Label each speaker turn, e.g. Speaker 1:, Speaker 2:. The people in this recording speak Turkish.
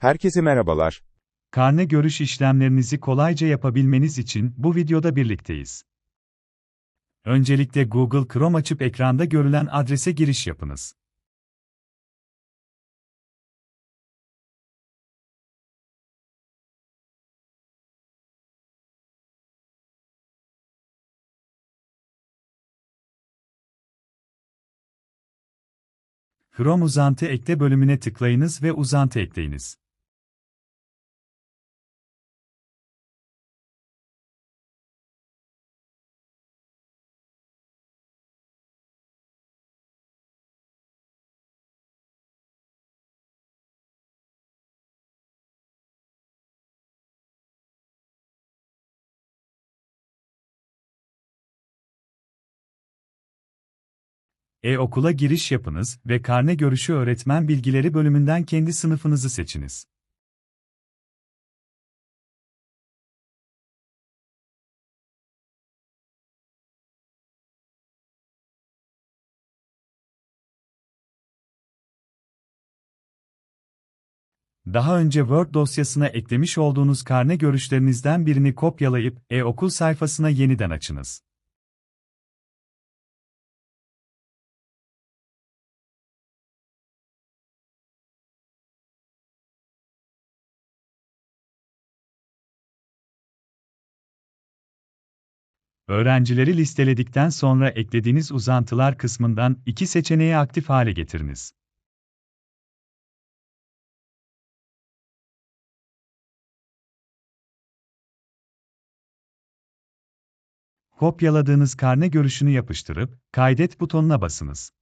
Speaker 1: Herkese merhabalar.
Speaker 2: Karne görüş işlemlerinizi kolayca yapabilmeniz için bu videoda birlikteyiz. Öncelikle Google Chrome açıp ekranda görülen adrese giriş yapınız. Chrome uzantı ekle bölümüne tıklayınız ve uzantı ekleyiniz. E-okula giriş yapınız ve karne görüşü öğretmen bilgileri bölümünden kendi sınıfınızı seçiniz. Daha önce Word dosyasına eklemiş olduğunuz karne görüşlerinizden birini kopyalayıp e-okul sayfasına yeniden açınız. Öğrencileri listeledikten sonra eklediğiniz uzantılar kısmından iki seçeneği aktif hale getiriniz. Kopyaladığınız karne görüşünü yapıştırıp kaydet butonuna basınız.